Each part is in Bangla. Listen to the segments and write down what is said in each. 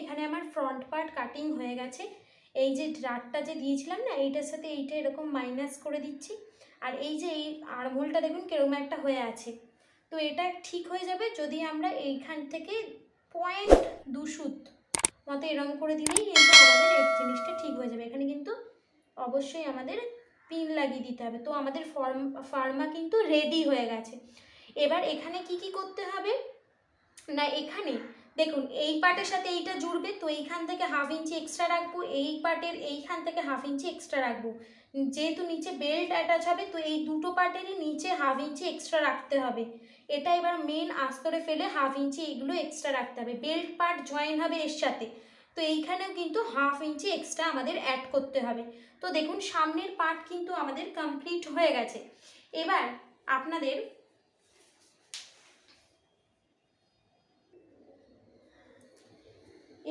এখানে আমার ফ্রন্ট পার্ট কাটিং হয়ে গেছে। এই যে ডাটটা যে দিয়েছিলাম না, এইটার সাথে এইটা এরকম মাইনাস করে দিচ্ছি। আর এই যে এই আরমোলটা দেখুন কীরকম একটা হয়ে আছে। তো এটা ঠিক হয়ে যাবে যদি আমরা এইখান থেকে পয়েন্ট দু সুত মতো এরকম করে দিলেই কিন্তু আমাদের এই জিনিসটা ঠিক হয়ে যাবে। এখানে কিন্তু অবশ্যই আমাদের পিন লাগিয়ে দিতে হবে। তো আমাদের ফর্ম ফার্মা কিন্তু রেডি হয়ে গেছে। এবার এখানে কি কি করতে হবে? না, এখানে দেখুন, এই পার্টের সাথে এইটা জুড়বে, তো এইখান থেকে হাফ ইঞ্চি এক্সট্রা রাখব, এই পার্টের এইখান থেকে হাফ ইঞ্চি এক্সট্রা রাখব। যেহেতু নিচে বেল্ট অ্যাটাচ হবে, তো এই দুটো পার্টেরই নিচে হাফ ইঞ্চি এক্সট্রা রাখতে হবে। এটা এবার মেন আস্তরে ফেলে হাফ ইঞ্চি এগুলো এক্সট্রা রাখতে হবে। বেল্ট পার্ট জয়েন হবে এর সাথে। তো এইখানেও কিন্তু হাফ ইঞ্চি এক্সট্রা আমাদের অ্যাড করতে হবে। তো দেখুন, সামনের পার্ট কিন্তু আমাদের কমপ্লিট হয়ে গেছে। এবার আপনাদের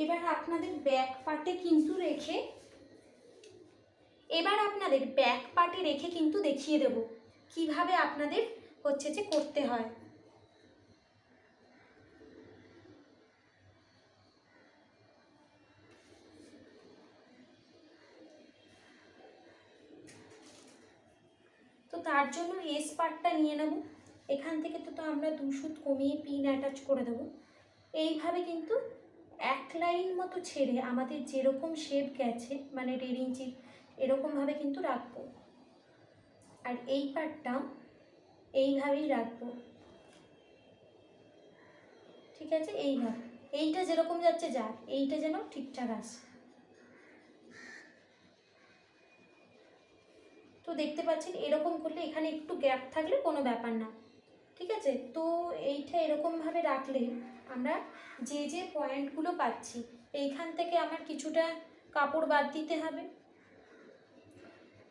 এবার আপনাদের ব্যাক পার্টে কিন্তু রেখে, এবার আপনাদের ব্যাক পার্টে রেখে কিন্তু দেখিয়ে দেব কীভাবে আপনাদের হচ্ছে যে করতে হয়। তো তার জন্য এস পার্টটা নিয়ে নেব। এখান থেকে তো আমরা দু কমিয়ে পিন অ্যাটাচ করে দেবো। এইভাবে কিন্তু এক লাইন মতো ছেড়ে আমাদের যেরকম শেপ গেছে মানে দেড় ইঞ্চি, এরকমভাবে কিন্তু রাখব। আর এই পার্টটাও এইভাবেই রাখব। ঠিক আছে? এইভাবে। এইটা যেরকম যাচ্ছে, যাক, এইটা যেন ঠিকঠাক আসে। তো দেখতে পাচ্ছেন, এরকম করলে এখানে একটু গ্যাপ থাকলে কোনো ব্যাপার না। ঠিক আছে? তো এইটা এরকমভাবে রাখলে আমরা যে যে পয়েন্টগুলো পাচ্ছি, এইখান থেকে আমার কিছুটা কাপড় বাদ দিতে হবে।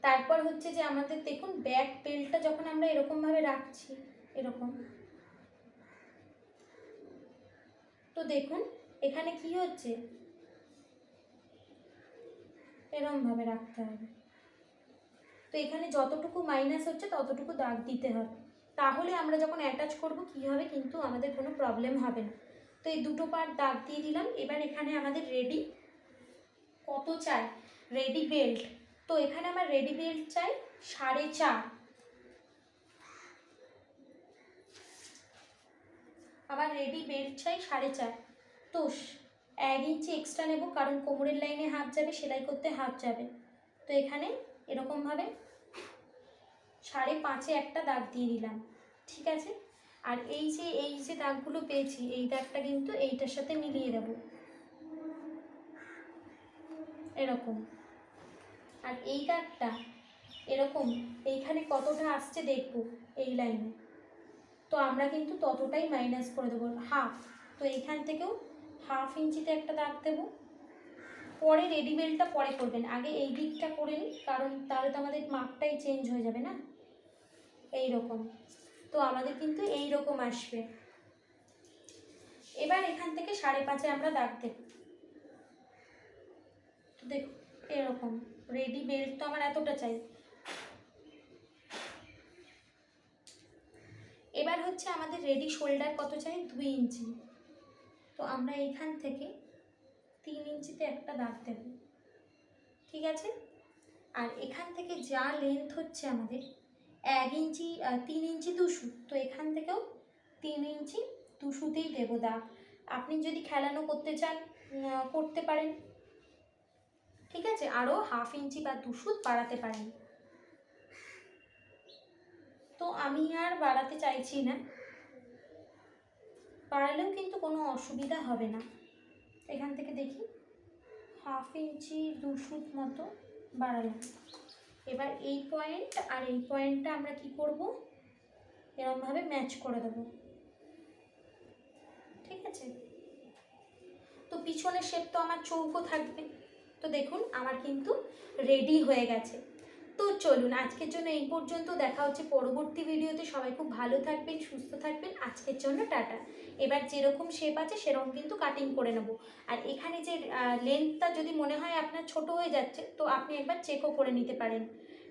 তারপর হচ্ছে যে আমাদের দেখুন, ব্যাক বেল্টটা যখন আমরা এরকমভাবে রাখছি, এরকম। তো দেখুন, এখানে কি হচ্ছে? এরমভাবে রাখতে হবে। তো এখানে যতটুকু মাইনাস হচ্ছে, ততটুকু দাগ দিতে হবে। তাহলে আমরা যখন অ্যাটাচ করব, কী হবে কিন্তু আমাদের কোনো প্রবলেম হবে না। তো এই দুটো পার্ট দাগ দিয়ে দিলাম। এবার এখানে আমাদের রেডি কত চাই? রেডি বেল্ট তো এখানে আমার রেডি বেল্ট চাই সাড়ে চার। আবার রেডি বেল্ট চাই সাড়ে চার। তো এক ইঞ্চি এক্সট্রা নেব, কারণ কোমরের লাইনে হাফ যাবে, সেলাই করতে হাফ যাবে। তো এখানে এরকমভাবে সাড়ে পাঁচে একটা দাগ দিয়ে দিলাম ঠিক আছে? আর এই যে এই যে দাগগুলো পেয়েছি, এই দাগটা কিন্তু এইটার সাথে মিলিয়ে দেব। এরকম। আর এই দাগটা এরকম, এইখানে কতটা আসছে দেখব এই লাইনে। তো আমরা কিন্তু ততটাই মাইনাস করে দেবো হাফ তো এইখান থেকেও হাফ ইঞ্চিতে একটা দাগ দেবো। পরে রেডিমেডটা পরে করবেন। আগে এই দিকটা করে নিন, কারণ তাহলে তো আমাদের মাপটাই চেঞ্জ হয়ে যাবে না? এই রকম তো আমাদের কিন্তু এই রকম আসবে। এবার এখান থেকে সাড়ে পাঁচে আমরা দাগ দেব। দেখো এরকম রেডি বেল্ট তো আমার এতটা চাই। এবার হচ্ছে আমাদের রেডি শোল্ডার কত চাই? দুই ইঞ্চি। তো আমরা এখান থেকে তিন ইঞ্চিতে একটা দাগ দেব। ঠিক আছে? আর এখান থেকে যা লেন্থ হচ্ছে আমাদের এক ইঞ্চি তিন ইঞ্চি দুশো। তো এখান থেকেও তিন ইঞ্চি দুশোতেই দেবো দাগ আপনি যদি খেলানো করতে চান করতে পারেন। ঠিক আছে? আরও হাফ ইঞ্চি বা দুশো বাড়াতে পারেন। তো আমি আর বাড়াতে চাইছি না। বাড়ালেও কিন্তু কোনো অসুবিধা হবে না। এখান থেকে দেখি। হাফ ইঞ্চি দুশুট মতো বাড়ালাম। এবার এই পয়েন্ট আর এই পয়েন্টটা আমরা কি করব? এরমভাবে ম্যাচ করে দেব। ঠিক আছে? তো পিছনের শেপ তো আমার চৌকো থাকবে। তো দেখুন, আমার কিন্তু রেডি হয়ে গেছে। চলুন, আজকের জন্য এই পর্যন্ত দেখা হচ্ছে পরবর্তী ভিডিওতে। সবাই খুব ভালো থাকবেন, সুস্থ থাকবেন। আজকের জন্য টাটা। এবার যেরকম শেপ আছে, সেরকম কিন্তু কাটিং করে নেব। আর এখানে যে লেন্থটা যদি মনে হয় আপনার ছোট হয়ে যাচ্ছে, তো আপনি একবার চেকও করে নিতে পারেন।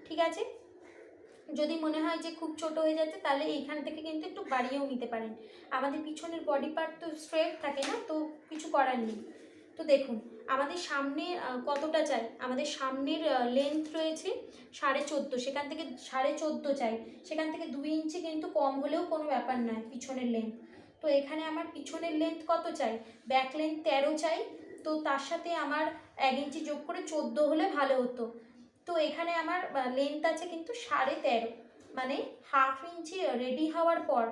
ঠিক আছে? যদি মনে হয় যে খুব ছোট হয়ে যাচ্ছে, তাহলে এইখান থেকে কিন্তু একটু বাড়িয়েও নিতে পারেন। আমাদের পিছনের বডি পার্ট তো স্ট্রেট থাকে না, তো কিছু করার নেই। তো দেখুন, আমাদের সামনে কতটা চাই? আমাদের সামনের লেন্থ রয়েছে সাড়ে চোদ্দ, সেখান থেকে সাড়ে চোদ্দ চাই। সেখান থেকে দুই ইঞ্চি কিন্তু কম হলেও কোনো ব্যাপার নয় পিছনের লেন্থ তো এখানে আমার পিছনের লেন্থ কত চাই? ব্যাক লেন্থ তেরো চাই, তো তার সাথে আমার এক ইঞ্চি যোগ করে চোদ্দ হলে ভালো হতো। তো এখানে আমার লেন্থ আছে কিন্তু সাড়ে তেরো মানে হাফ ইঞ্চি রেডি হওয়ার পর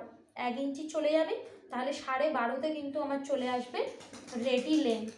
এক ইঞ্চি চলে যাবে, তাহলে সাড়ে বারোতে কিন্তু আমার চলে আসবে রেডি লেন্থ